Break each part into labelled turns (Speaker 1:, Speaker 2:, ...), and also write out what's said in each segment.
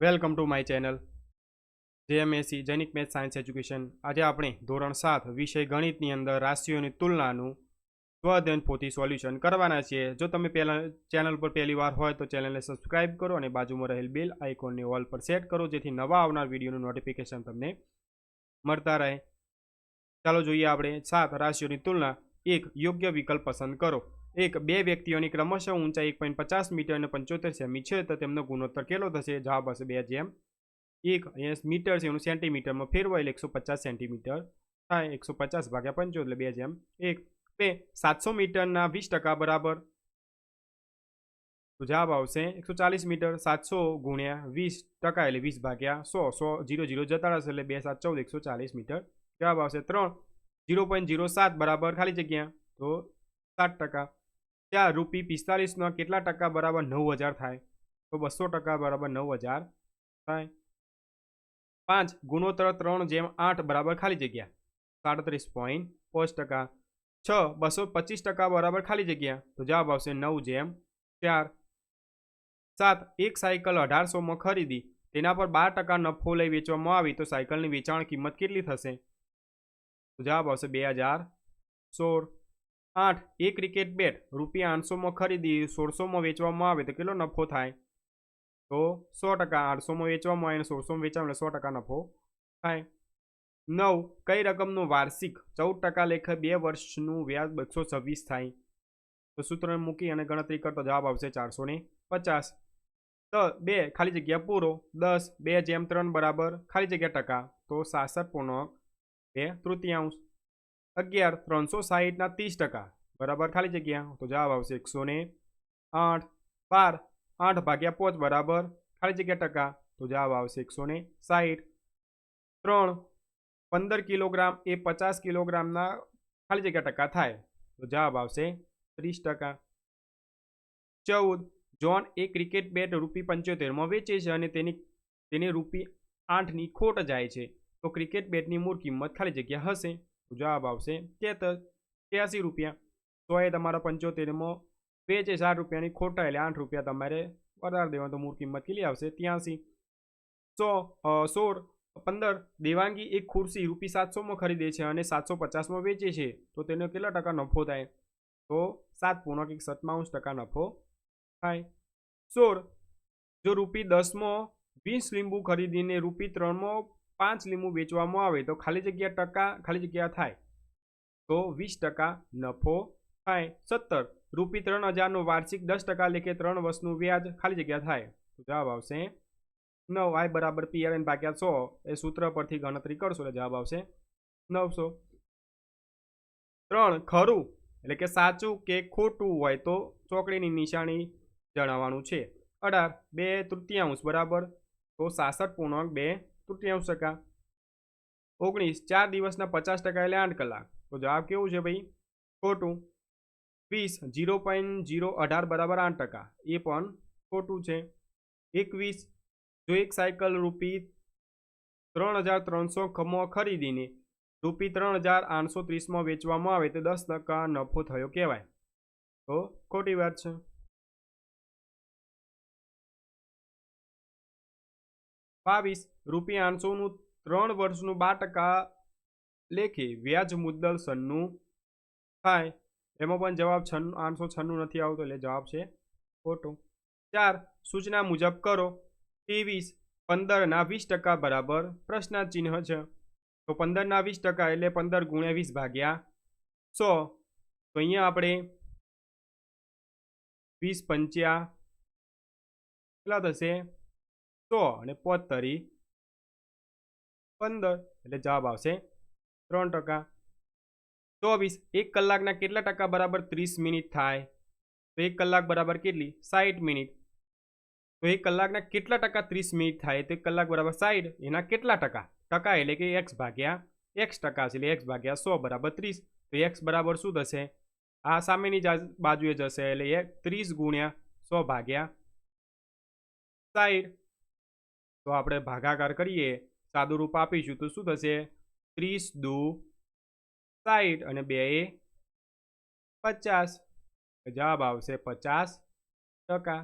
Speaker 1: Welcome to my channel. JMSC Jainik math science education. આજે આપણે ધોરણ સાત વિષય ગણિતની અંદર રાશિઓની તુલનાનું સ્વઅધ્યયન પોથી સોલ્યુશન કરવાના છીએ. જો તમે પહેલા ચેનલ પર પહેલી વાર હોય તો ચેનલને સબસ્ક્રાઇબ કરો અને બાજુમાં રહેલ બેલ આઇકોનને ઓલ પર સેટ કરો, જેથી નવા આવનાર વિડીયોનું નોટિફિકેશન તમને મળતા રહે. ચાલો જોઈએ આપણે સાત રાશિઓની તુલના. એક, યોગ્ય વિકલ્પ પસંદ કરો. એક, બે વ્યક્તિઓની ક્રમશઃ ઊંચાઈ એક પોઈન્ટ પચાસ મીટર અને પંચોતેર સેમી છે તો તેમનો ગુણોત્તર કેટલો થશે? જવાબ હશે બે જેમ. એક, અહીંયા મીટર છે, એનું સેન્ટીમીટરમાં ફેરવાય એટલે એકસો પચાસ સેન્ટીમીટર થાય, એકસો પચાસ ભાગ્યા પંચોતેર એટલે બે જેમ. એક, બે, સાતસો મીટરના વીસ ટકા બરાબર. તો જવાબ આવશે એકસો ચાલીસ મીટર, સાતસો ગુણ્યા વીસ ટકા એટલે વીસ ભાગ્યા સો સો જીરો જીરો જતા રહેશે એટલે બે, સાત, ચૌદ, એકસો ચાલીસ મીટર. જવાબ આવશે ત્રણ, જીરો પોઈન્ટ જીરો સાત બરાબર ખાલી જગ્યા. તો સાત ટકા. ચાર રૂપી પિસ્તાલીસના કેટલા ટકા બરાબર નવ હજાર થાય? તો બસો ટકા બરાબર નવ હજાર થાય. પાંચ, ગુણોત્તર ત્રણ જેમ આઠ બરાબર ખાલી જગ્યા. સાડત્રીસ પોઈન્ટ પાંચ ટકા. છ, બસો પચીસ ટકા બરાબર ખાલી જગ્યા. તો જવાબ આવશે નવ જેમ ચાર. સાત, એક સાયકલ અઢારસોમાં ખરીદી. તેના પર બાર ટકા નફો લઈ વેચવામાં આવી. તો સાયકલની વેચાણ કિંમત કેટલી થશે? તો જવાબ આવશે બે હજાર સોળ. આઠ, એક ક્રિકેટ બેટ રૂપિયા આઠસોમાં ખરીદી, સોળસોમાં વેચવામાં આવે તો કેટલો નફો થાય? તો સો ટકા આઠસોમાં વેચવામાં આવે અને સોળસોમાં વેચવામાં સો ટકા નફો થાય. નવ, કઈ રકમનું વાર્ષિક ચૌદ ટકા લેખે બે વર્ષનું વ્યાજ બસો છવ્વીસ થાય? તો સૂત્રને મૂકી અને ગણતરી કરતો જવાબ આવશે ચારસો ને પચાસ. તો, બે, ખાલી જગ્યા પૂરો. દસ, બે જેમ ત્રણ બરાબર, ખાલી જગ્યા ટકા. તો સાસઠ પૂર્ણાંક બે તૃતીયાંશ. અગિયાર, ત્રણસો સાહીઠના ત્રીસ ટકા. બરાબર, ખાલી જગ્યા. તો જવાબ આવશે એકસો ને આઠ. બાર, આઠ ભાગ્યા પાંચ, બરાબર. ખાલી જગ્યા ટકા. તો જવાબ આવશે એકસો ને સાહીઠ. ત્રણ, પંદર કિલોગ્રામ એ પચાસ કિલોગ્રામના ખાલી જગ્યા ટકા થાય. તો જવાબ આવશે ત્રીસ ટકા. ચૌદ, જોન એ ક્રિકેટ બેટ રૂપી પંચોતેરમાં વેચે છે અને તેની, તેને રૂપી આઠની ખોટ જાય છે. તો ક્રિકેટ બેટની મૂળ કિંમત ખાલી જગ્યા હશે. તો જવાબ આવશે તેતર ત્યાસી રૂપિયા. તો એ તમારા પંચોતેરમાં છે સાત રૂપિયાની ખોટા એટલે આઠ રૂપિયા તમારે વધારે દેવા તો મૂળ કિંમત કેટલી આવશે? ત્યાંસી. સો સોળ, પંદર, દેવાંગી એક ખુરશી રૂપી સાતસોમાં ખરીદે છે અને સાતસો પચાસમાં વેચે છે. તો તેનો કેટલા ટકા નફો થાય? તો સાત પૂર્ણક એક સત્તાવન ટકા નફો થાય. સોળ, જો રૂપી દસમો વીસ લીંબુ ખરીદીને રૂપી ત્રણમાં પાંચ લીંબુ વેચવામાં આવે તો ખાલી જગ્યા ટકા ખાલી જગ્યા થાય. તો વીસ ટકા નફો થાય. સત્તર, રૂપી ત્રણ હજારનું વાર્ષિક દસ ટકા લેખે ત્રણ વર્ષનું વ્યાજ ખાલી જગ્યા થાય. તો જવાબ આવશે નવ આય બરાબર પીઆરએન ભાગ્યા સો. એ સૂત્ર પરથી ગણતરી કરશો એટલે જવાબ આવશે નવસો. ત્રણ, ખરું એટલે કે સાચું કે ખોટું હોય તો ચોકડીની નિશાની જણાવવાનું છે. અઢાર, બે તૃતીયાંશ બરાબર. તો સાસઠ પૂર્ણાંક બે તૃતીયાંશ ટકા ઓગણીસ, ચાર દિવસના પચાસ ટકા એટલે આઠ કલાક. તો જવાબ કેવું છે ભાઈ? ખોટું. વીસ જીરો પોઈન્ટ જીરો અઢાર બરાબર આઠ ટકા. એ પણ ખોટું છે. એકવીસ, જો એક સાયકલ રૂપી ત્રણ હજાર ત્રણસો ખમો ખરીદીને રૂપી ત્રણ હજાર આઠસો ત્રીસમાં વેચવામાં આવે તો દસ ટકા નફો થયો કહેવાય. તો ખોટી વાત છે. બાવીસ રૂપિયા આઠસોનું ત્રણ વર્ષનું બાર ટકા લેખે વ્યાજ મુદ્દલ સન્નું થાય. એમાં પણ જવાબ છન્નું, આઠસો છન્નું નથી આવતો, એટલે જવાબ છે ખોટો. ચાર, સૂચના મુજબ કરો. ત્રેવીસ, પંદરના વીસ ટકા બરાબર પ્રશ્નાચિહ્ન છે. તો પંદરના વીસ ટકા એટલે પંદર ગુણ્યા વીસ ભાગ્યા સો. તો અહીંયા આપણે વીસ પંચ્યા કેટલા થશે? સો અને પોતરી પંદર. એટલે જવાબ આવશે ત્રણ ટકા. ચોવીસ, એક કલાકના કેટલા ટકા બરાબર ત્રીસ મિનિટ થાય? તો એક કલાક બરાબર કેટલી? સાઠ મિનિટ. તો એક કલાકના કેટલા ટકા ત્રીસ મિનિટ થાય? તો એક કલાક બરાબર સાઠ એના કેટલા ટકા? ટકા એટલે કે એક્સ ભાગ્યા એક્સ ટકા છે. એટલે એક્સ ભાગ્યા સો બરાબર ત્રીસ. તો એક્સ બરાબર શું થશે? આ સામેની બાજુએ જશે. એટલે એક ત્રીસ ગુણ્યા સો ભાગ્યા સાઠ તો આપણે ભાગાકાર કરીએ સાદું રૂપ આપીશું. તો શું થશે? ત્રીસ દુ સાઠ અને બે એ પચાસ. જવાબ આવશે પચાસ ટકા.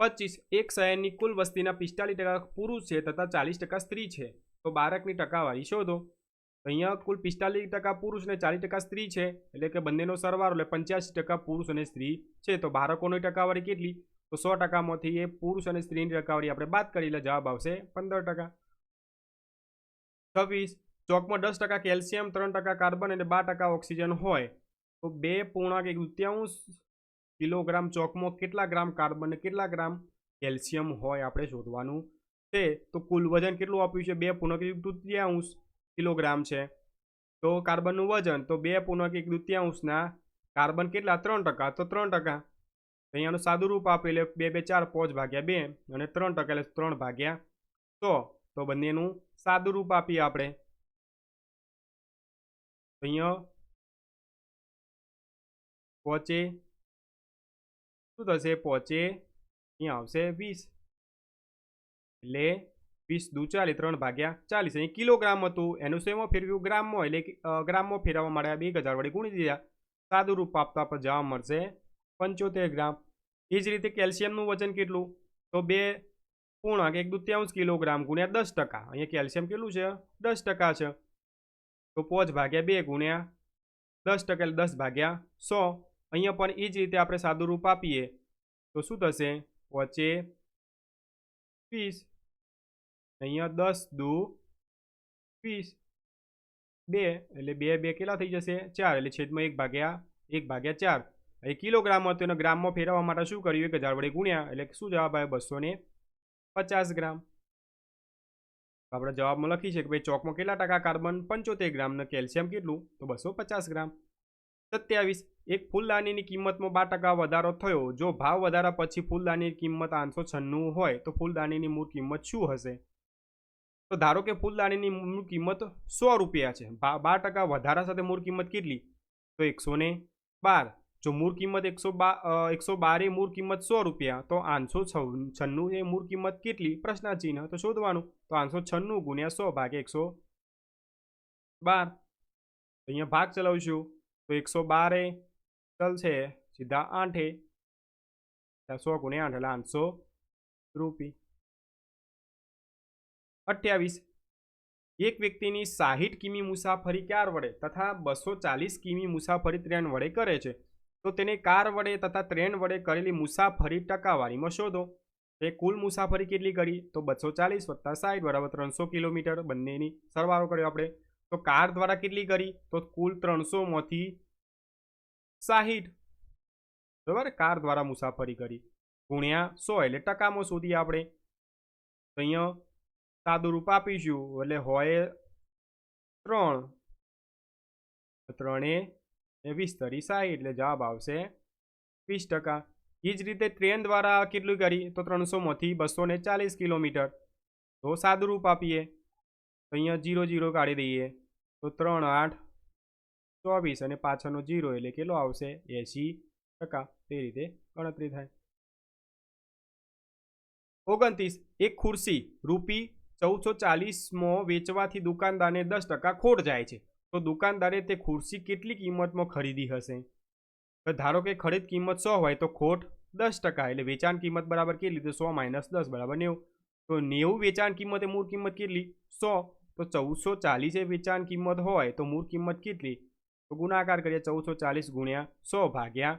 Speaker 1: પચીસ. એક શહેરની કુલ વસ્તીના પિસ્તાલીસ ટકા પુરુષ છે તથા ચાલીસ ટકા સ્ત્રી છે. તો બાળકની ટકાવારી શોધો. અહીંયા કુલ પિસ્તાલીસ ટકા પુરુષ અને ચાલીસ ટકા સ્ત્રી છે. એટલે કે બંનેનો સરવાળો એટલે પંચ્યાસી ટકા પુરુષ અને સ્ત્રી છે. તો બાળકોની ટકાવારી કેટલી? તો સો ટકામાંથી એ પુરુષ અને સ્ત્રીની ટકાવારી આપણે બાદ કરી એટલે જવાબ આવશે પંદર ટકા. છવ્વીસ, ચોકમાં દસ ટકા કેલ્શિયમ, ત્રણ ટકા કાર્બન અને બાર ટકા ઓક્સિજન હોય તો બે પૂર્ણાંક એક દૃત્યાંશ કિલોગ્રામ ચોકમાં કેટલા ગ્રામ કાર્બન અને કેટલા ગ્રામ કેલ્શિયમ હોય આપણે શોધવાનું છે. તો કુલ વજન કેટલું આપ્યું છે? બે પૂર્ણક એક દૃત્યાંશ કિલોગ્રામ છે. તો કાર્બનનું વજન તો બે પૂર્ણક એક દૃત્યાંશના કાર્બન કેટલા? ત્રણ ટકા. તો ત્રણ ટકા. અહીંયાનું સાદું રૂપ આપે એટલે બે બે ચાર પાંચ ભાગ્યા બે અને ત્રણ ટકા એટલે ત્રણ ભાગ્યા સો. તો બંનેનું સાદું રૂપ આપીએ આપણે. અહીંયા પહોંચે શું થશે? પહોંચે અહીંયા આવશે વીસ. એટલે વીસ દુ ચાલીસ ત્રણ ભાગ્યા ચાલીસ. અહીં કિલોગ્રામ હતું. એનું શેમાં ફેરવ્યું ગ્રામમાં. એટલે ગ્રામમાં ફેરવવા માટે બે હજાર વડે ગુણી દીધા. સાદું રૂપ આપતા આપણે જવાબ મળશે પંચોતેર ગ્રામ. એ જ રીતે કેલ્શિયમનું વજન કેટલું? તો બે પૂર્ણાંક, એક દુત્યાંશ કિલોગ્રામ ગુણ્યા દસ ટકા. અહીંયા કેલ્શિયમ કેટલું છે? દસ ટકા છે. તો પોચ ભાગ્યા બે ગુણ્યા દસ ટકા એટલે દસ ભાગ્યા સો. અહીંયા પણ એ જ રીતે આપણે સાદું રૂપ આપીએ તો શું થશે? પોચે વીસ. અહીંયા દસ, દુ, વીસ. બે એટલે બે બે કેટલા થઈ જશે? ચાર એટલે છેદમાં એક ભાગ્યા એક ભાગ્યા ચાર. એ કિલોગ્રામ હતો એને ગ્રામમાં ફેરવવા માટે શું કર્યું? એક હજાર વડે ગુણ્યા. એટલે શું જવાબ આવે બસો ને પચાસ ગ્રામ. આપણે જવાબમાં લખી છે કે ભાઈ ચોકમાં કેટલા ટકા કાર્બન? પંચોતેર ગ્રામ ને કેલ્શિયમ કેટલું? તો બસો પચાસ ગ્રામ. સત્યાવીસ. એક ફૂલદાનીની કિંમતમાં બાર ટકા વધારો થયો. જો ભાવ વધારા પછી ફૂલદાનીની કિંમત આઠસો છન્નું હોય, તો ફૂલદાનીની મૂળ કિંમત શું હશે? તો ધારો કે ફૂલદાનીની મૂળ કિંમત સો રૂપિયા છે. બાર ટકા વધારા સાથે મૂળ કિંમત કેટલી? તો એકસો બાર. જો મૂળ કિંમત એકસો બા એકસો બારે મૂળ કિંમત સો રૂપિયા, તો આઠસો છન્નું એ મૂળ કિંમત કેટલી? પ્રશ્નાચિહ્ન. તો શોધવાનું. તો આઠસો છન્નું ગુણ્યા સો ભાગે એકસો બાર. અહીંયા ભાગ ચલાવશું. તો એકસો બારે ચાલશે સીધા આઠે. સો ગુણ્યા આઠ એટલે આઠસો રૂપી. અઠ્યાવીસ. એક વ્યક્તિની સાહીઠ કિમી મુસાફરી ક્યાર વડે તથા બસો ચાલીસ કિમી મુસાફરી ત્રેન વડે કરે છે? તો તેને કાર વડે તથા ટ્રેન વડે કરેલી મુસાફરી ટકાવારીમાં શોધો એ કુલ મુસાફરી કેટલી કરી? તો બસો ચાલીસ વત્તા સાઠ બરાબર ત્રણસો કિલોમીટર બંનેની સરવાળો કર્યો આપણે. તો કાર દ્વારા કેટલી કરી? તો કુલ ત્રણસોમાંથી સાહીઠ. બરાબર? કાર દ્વારા મુસાફરી કરી. ગુણ્યા સો એટલે ટકામાં શોધી આપણે. તો અહીંયા સાદું રૂપ આપીશું. એટલે હોય ત્રણ. ત્રણે એ વીસ તરી સાહીઠ એટલે જવાબ આવશે વીસ ટકા. એ જ રીતે ટ્રેન દ્વારા કેટલું કરી? તો ત્રણસોમાંથી બસો ને ચાલીસ કિલોમીટર. તો સાદુરૂપ આપીએ. તો અહીંયા જીરો જીરો કાઢી દઈએ. તો ત્રણ આઠ, ચોવીસ અને પાછળનો જીરો એટલે કેટલો આવશે? એંશી ટકા. તે રીતે ગણતરી થાય. ઓગણત્રીસ. એક ખુરશી રૂપી ચૌદસો ચાલીસમાં વેચવાથી દુકાનદારને દસ ટકા ખોટ જાય છે. તો દુકાનદારે તે ખુરશી કેટલી કિંમતમાં ખરીદી હશે? તો ધારો કે ખરીદ કિંમત સો હોય તો ખોટ દસ ટકા એટલે વેચાણ કિંમત બરાબર કેટલી? તો સો માઇનસ દસ, બરાબર નેવું. તો નેવું વેચાણ કિંમતે મૂળ કિંમત કેટલી? સો. તો ચૌદસો ચાલીસે વેચાણ કિંમત હોય તો મૂળ કિંમત કેટલી? તો ગુણાકાર કરીએ ચૌદસો ચાલીસ ગુણ્યા સો ભાગ્યા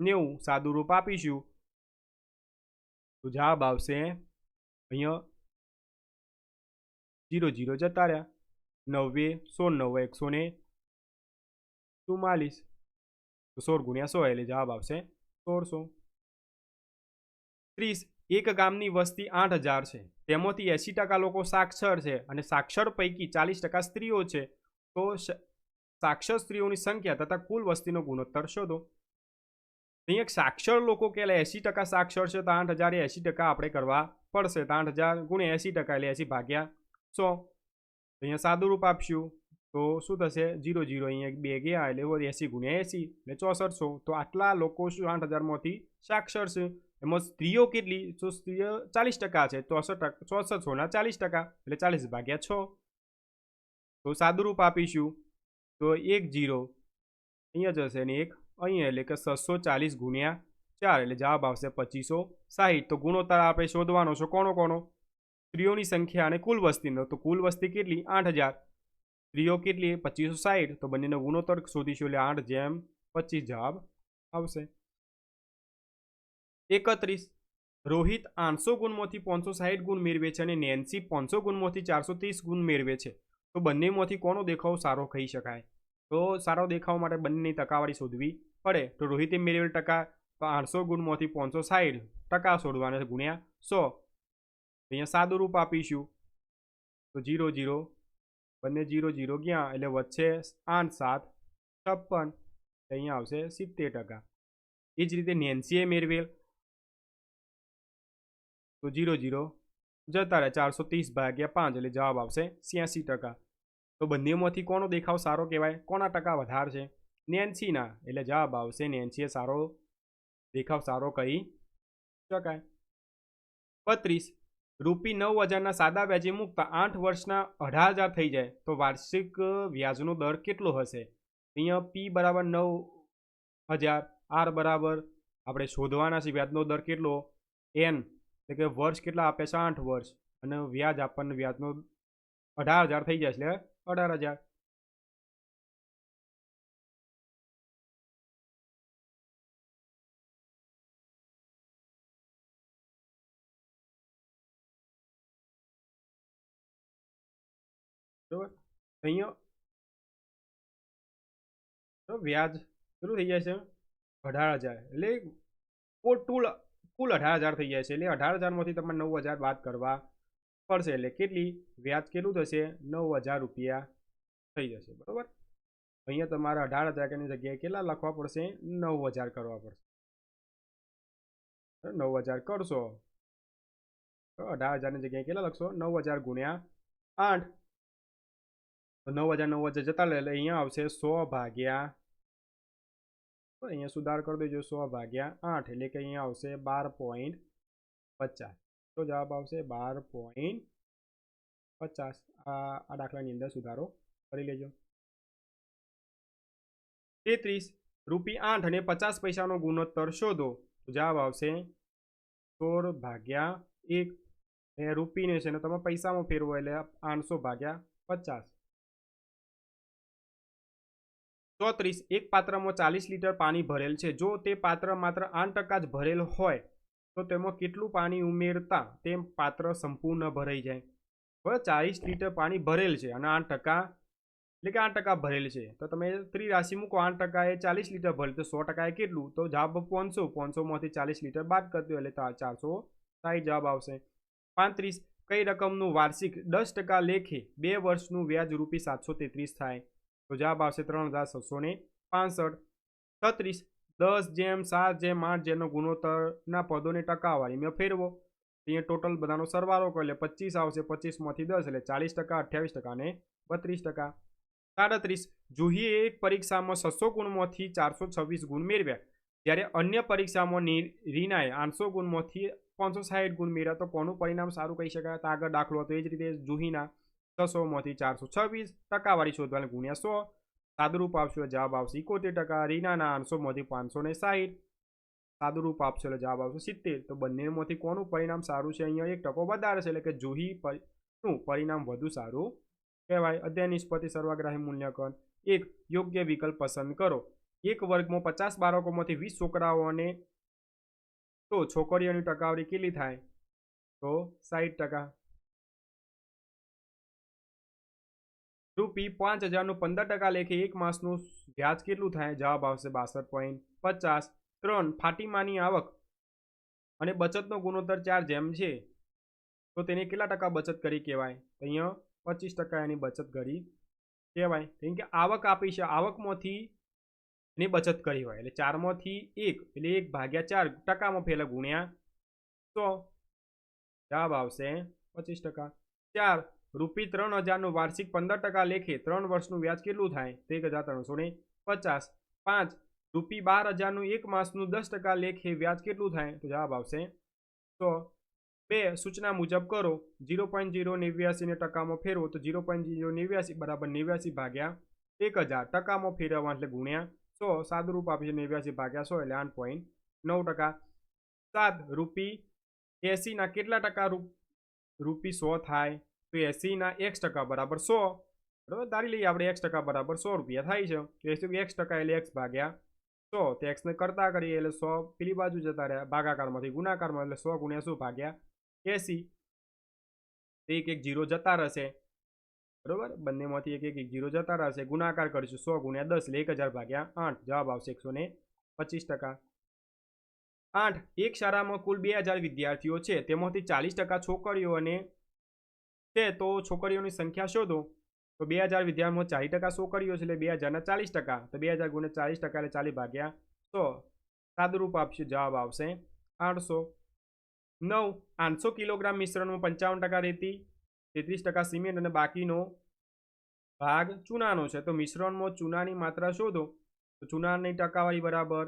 Speaker 1: નેવું. સાદું રૂપ આપીશું. તો જવાબ આવશે અહીંયા જીરો જીરો જતા રહ્યા. નવ્વે સોળ નવ્વે એકસો ને ચુમ્માલીસ તો સોળ ગુણ્યા સો એટલે જવાબ આવશે સોળસો. ત્રીસ, એક ગામની વસ્તી આઠ હજાર છે. તેમાંથી એંસી ટકા લોકો સાક્ષર છે અને સાક્ષર પૈકી ચાલીસ ટકા સ્ત્રીઓ છે. તો સાક્ષર સ્ત્રીઓની સંખ્યા તથા કુલ વસ્તીનો ગુણોત્તર શોધો. અહીંયા સાક્ષર લોકો કે એંસી ટકા સાક્ષર છે તો આઠ હજાર એંસી ટકા આપણે કરવા પડશે. તો આઠ હજાર ગુણ્યા એંસી ટકા એટલે એંસી ભાગ્યા સો. અહીંયા સાદું રૂપ આપશું. તો શું થશે? જીરો જીરો અહીંયા બે ગયા એટલે એસી ગુણ્યા એસી એટલે ચોસઠસો. તો આટલા લોકો શું આઠ હજારમાંથી સાક્ષર છે? એમાં સ્ત્રીઓ કેટલી? તો સ્ત્રીઓ ચાલીસ ટકા છે. ચોસઠ ટકા, ચોસઠસોના ચાલીસ ટકા એટલે ચાલીસ ભાગ્યા છ. તો સાદું રૂપ આપીશું. તો એક જીરો અહીંયા જશે ને એક અહીંયા એટલે કે છસો ચાલીસ ગુણ્યા ચાર એટલે જવાબ આવશે પચીસો સાહીઠ. તો ગુણોત્તર આપણે શોધવાનો છો. કોનો કોનો સ્ત્રીઓની સંખ્યા અને કુલ વસ્તીનો, તો કુલ વસ્તી કેટલી? આઠ હજાર. સ્ત્રીઓ કેટલી? પચીસો સાહીઠ તો બંનેનો ગુણોત્તર શોધીશું એટલે આઠ જેમ પચીસ જવાબ આવશે. એકત્રીસ. રોહિત આઠસો ગુણમાંથી પાંચસો સાહીઠ ગુણ મેળવે છે અને નેન્સી પાંચસો ગુણમાંથી ચારસો ત્રીસ ગુણ મેળવે છે. તો બંનેમાંથી કોનો દેખાવ સારો કહી શકાય? તો સારો દેખાવ માટે બંનેની ટકાવારી શોધવી પડે. તો રોહિતે મેળવેલ ટકા તો આઠસો ગુણમાંથી પાંચસો સાહીઠ ટકા શોધવાના ગુણ્યા સો. અહીંયા સાદું રૂપ આપીશું. તો જીરો જીરો, બંને જીરો જીરો ગયા એટલે વચ્ચે આઠ સાત, છપ્પન અહીંયા આવશે સિત્તેર ટકા. એ જ રીતે નેન્સીએ મેળવેલ. તો જીરો જીરો, જતા રહે ચારસો ત્રીસ ભાગ્યા પાંચ એટલે જવાબ આવશે છ્યાસી ટકા. તો બંનેમાંથી કોનો દેખાવ સારો કહેવાય? કોના ટકા વધારે છે? નેન્સીના, એટલે જવાબ આવશે નેન્સીએ સારો દેખાવ સારો કહી શકાય. બત્રીસ રૂપી નવ હજારના સાદા વ્યાજે મૂકતા આઠ વર્ષના અઢાર હજાર થઈ જાય. તો વાર્ષિક વ્યાજનો દર કેટલો હશે? અહીંયા પી બરાબર નવ હજાર, આર બરાબર. આપણે શોધવાના છે વ્યાજનો દર કેટલો? એન, એટલે કે વર્ષ કેટલા આપે છે? આઠ વર્ષ. અને વ્યાજ આપણને વ્યાજનો અઢાર હજાર થઈ જાય એટલે અઢાર હજાર. બરોબર અહીંયા તો વ્યાજ કેટલું થઈ જાય છે અઢાર હજાર. એટલે ટોટલ ટુલ કુલ અઢાર હજાર થઈ જાય છે. એટલે અઢાર હજારમાંથી તમારે નવ હજાર બાદ કરવા પડશે. એટલે કેટલી? વ્યાજ કેટલું થશે? નવ હજાર રૂપિયા થઈ જશે. બરોબર? અહીંયા તમારે અઢાર હજારની જગ્યાએ કેટલા લખવા પડશે? નવ હજાર કરવા પડશે. નવ હજાર કરશો. અઢાર હજારની જગ્યાએ કેટલા લખશો? નવ હજાર ગુણ્યા આઠ. નવ હજાર નવ હજાર જતા લે, એટલે અહીંયા આવશે સો ભાગ્યા અહીંયા સુધાર કરી દેજો સો ભાગ્યા આઠ, એટલે કે અહીંયા આવશે બાર પોઈન્ટ પચાસ. તો જવાબ આવશે બાર પોઈન્ટ પચાસ. આ દાખલાની અંદર સુધારો કરી લેજો. તેત્રીસ, રૂપી આઠ અને પચાસ પૈસાનો ગુણોત્તર શોધો. જવાબ આવશે સોળ ભાગ્યા એક. રૂપીને છે ને, તમે પૈસામાં ફેરવો એટલે આઠસો ભાગ્યા પચાસ. ચોત્રીસ, એક પાત્રમાં ચાલીસ લીટર પાણી ભરેલ છે. જો તે પાત્ર માત્ર આઠ ટકા જ ભરેલ હોય, તો તેમાં કેટલું પાણી ઉમેરતા તે પાત્ર સંપૂર્ણ ભરાઈ જાય. હવે ચાલીસ લીટર પાણી ભરેલ છે અને આઠ ટકા, એટલે કે આઠ ટકા ભરેલ છે. તો તમે ત્રિરાશિ મૂકો, આઠ ટકા એ ચાલીસ લીટર ભરેલ. તો સો ટકા એ કેટલું? તો જવાબ પાંચસો. પાંચસોમાંથી ચાલીસ લીટર બાદ કરતી એટલે ચારસો સાઠ જવાબ આવશે. પાંત્રીસ, કઈ રકમનું વાર્ષિક દસ ટકા લેખે બે વર્ષનું વ્યાજ રૂપી સાતસો તેત્રીસ થાય? તો જવાબ આવશે ત્રણ હજાર છસો ને પાંસઠ. છત્રીસ, દસ જેમ, સાત જેમ, આઠ જેનો ગુણોત્તરના પદોને ટકાવારીમાં ફેરવો. અહીંયા ટોટલ બધાનો સરવાળો કરો, એટલે પચીસ આવશે, પચીસમાંથી દસ, એટલે ચાલીસ ટકા, અઠ્યાવીસ ટકા અને બત્રીસ ટકા. સાડત્રીસ, જુહીએ એક પરીક્ષામાં છસો ગુણમાંથી ચારસો છવ્વીસ ગુણ મેળવ્યા. જ્યારે અન્ય પરીક્ષામાં રીનાએ આઠસો ગુણમાંથી પાંચસો સાઠ ગુણ મેળવ્યા. તો કોનું પરિણામ સારું કહી શકાય? તો આગળ દાખલો હતો. એ જ રીતે જુહીના છસોમાંથી ચારસો છવ્વીસ ટકાવાળી શોધવાની ગુણ્યા સો, સાદુરૂપ આપશો જવાબ આવશે ઇકોતેર ટકા, રીનાના આઠસોમાંથી પાંચસો ને સાઠ સાદુરૂપ આપશો એટલે જવાબ આવશે સિત્તેર. તો બંનેમાંથી કોનું પરિણામ સારું છે? અહીંયા એક ટકો વધારે છે એટલે કે જોહી પરી- નું પરિણામ વધુ સારું કહેવાય. અધ્યયન નિષ્પતિ સર્વગ્રાહી મૂલ્યાંકન. એક, યોગ્ય વિકલ્પ પસંદ કરો. એક વર્ગમાં પચાસ બાળકોમાંથી વીસ છોકરાઓને તો છોકરીઓની ટકાવારી કેટલી થાય? તો સાઠ ટકા. રૂપી પાંચ હજારનું પંદર ટકા લેખે એક માસનું વ્યાજ કેટલું થાય? જવાબ આવશે બાસઠ પોઈન્ટ પચાસ ત્રણ. ફાટીમાની આવક અને બચતનો ગુણોત્તર ચાર જેમ છે. તો તેને કેટલા ટકા બચત કરી કહેવાય? તો અહીંયા પચીસ ટકા એની બચત કરી કહેવાય. કેમ કે આવક આપી છે. આવકમાંથી એની બચત કરી હોય. એટલે ચારમાંથી એક. એટલે એક ભાગ્યા ચાર ટકામાં ફેલા ગુણ્યા તો જવાબ આવશે પચીસ ટકા ચાર. રૂપી ત્રણ હજારનું વાર્ષિક પંદર ટકા લેખે ત્રણ વર્ષનું વ્યાજ કેટલું થાય? તો એક હજાર ત્રણસો ને પચાસ. પાંચ. રૂપી બાર હજારનું એક માસનું દસ ટકા લેખે વ્યાજ કેટલું થાય? તો જવાબ આવશે સો. બે. સૂચના મુજબ કરો. જીરો પોઈન્ટ જીરો નેવ્યાસીને ટકામાં ફેરવો તો જીરો પોઈન્ટ જીરો નેવ્યાસી બરાબર નેવ્યાસી ભાગ્યા એક હજાર. ટકામાં ફેરવવા એટલે ગુણ્યા સો. સાદુરૂપ આપી છે નેવ્યાસી ભાગ્યા સો એટલે આઠ પોઈન્ટ નવ ટકા. સાત. રૂપી એસીના કેટલા ટકા રૂપ રૂપી સો થાય? તો એસીના એક્સ ટકા બરાબર સો. બરાબર? ધારી લઈએ આપણે એક્સ ટકા બરાબર સો રૂપિયા થાય છે. તો એસી એક્સ ટકા એટલે એક્સ ભાગ્યા સો. તો એક્સને કરતા કરીએ એટલે સો પેલી બાજુ જતા રહ્યા. ભાગાકારમાંથી ગુણાકારમાં એટલે સો ગુણ્યા શું? ભાગ્યા એસી. એક એક જીરો જતા રહેશે. બરોબર? બંનેમાંથી એક એક એક જીરો જતા રહેશે. ગુણાકાર કરીશું. સો ગુણ્યા દસ એટલે એક હજાર ભાગ્યા આઠ. જવાબ આવશે એકસો ને પચીસ ટકા. આઠ. એક શાળામાં કુલ બે હજાર વિદ્યાર્થીઓ છે. તેમાંથી ચાલીસ ટકા છોકરીઓ અને છે, તો છોકરીઓની સંખ્યા શોધો. તો બે હજાર વિદ્યાર્થીઓ ચાલીસ ટકા છોકરીઓ છે, એટલે બે હજારના ચાલીસ ટકા. તો બે હજાર ગુણ્યા ચાલીસ ટકા, એટલે ચાલીસ ભાગ્યા સો. સાદુરૂપ આપશે, જવાબ આવશે આઠસો. નવ, આઠસો કિલોગ્રામ મિશ્રણમાં પંચાવન ટકા રેતી, તેત્રીસ ટકા સિમેન્ટ અને બાકીનો ભાગ ચૂનાનો છે. તો મિશ્રણમાં ચૂનાની માત્રા શોધો. તો ચૂનાની ટકાવારી બરાબર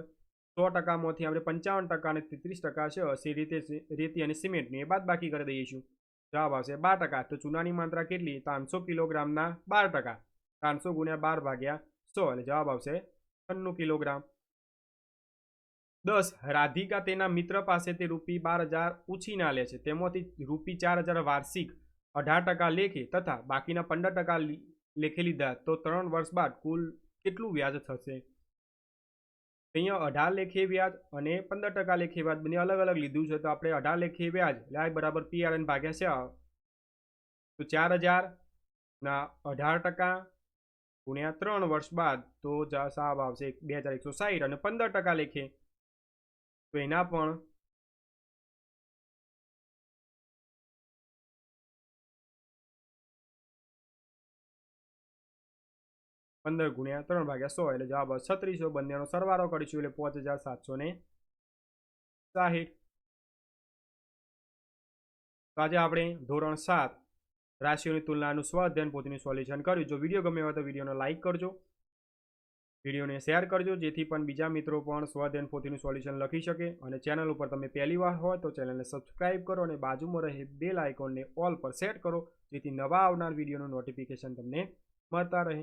Speaker 1: સો ટકામાંથી આપણે પંચાવન ટકા અને તેત્રીસ ટકા છે એ રીતે રેતી અને સિમેન્ટની. એ બાદ બાકી કરી દઈશું. જવાબ આવશે બાર ટકા. તો ચૂનાની માત્રા કેટલી? ત્રણસો કિલોગ્રામના બાર ટકા. ત્રણસો ગુણ્યા બાર ભાગ્યા સો. એટલે જવાબ આવશે છન્નું કિલોગ્રામ. દસ, રાધિકા તેના મિત્ર પાસેથી રૂપી બાર હજાર ઉછીના લે છે. તેમાંથી રૂપી ચાર હજાર વાર્ષિક અઢાર ટકા લેખે તથા બાકીના પંદર ટકા લેખે લીધા. તો ત્રણ વર્ષ બાદ કુલ કેટલું વ્યાજ થશે? અહીંયા અઢાર લેખે વ્યાજ અને પંદર ટકા લેખે વ્યાજ બંને અલગ અલગ લીધું છે તો આપણે અઢાર લેખે વ્યાજ એટલે આ બરાબર પી આર એન ભાગ્યા છે. તો ચાર હજાર ના અઢાર ટકા ગુણ્યા ત્રણ વર્ષ બાદ તો સાહેબ આવશે બે હજાર એકસો સાહીઠ અને પંદર ટકા લેખે તો એના પણ પંદર ગુણ્યા ત્રણ ભાગ્યા સો એટલે જવાબ છત્રીસો. બંનેનો સરવાળો કરીશું એટલે પાંચ હજાર સાતસો ને સાહીઠ. તો આજે આપણે ધોરણ સાત રાશિઓની તુલનાનું સ્વ અધ્યયન સોલ્યુશન કર્યું. જો વીડિયો ગમે હોય તો વિડીયોને લાઇક કરજો. વિડીયોને શેર કરજો, જેથી પણ બીજા મિત્રો પણ સ્વઅધ્યયન પોથીનું સોલ્યુશન લખી શકે. અને ચેનલ ઉપર તમે પહેલી વાર હોય તો ચેનલને સબસ્ક્રાઇબ કરો અને બાજુમાં રહે બેલ આઇકોનને ઓલ પર સેટ કરો, જેથી નવા આવનાર વિડીયોનું નોટિફિકેશન તમને મળતા રહે.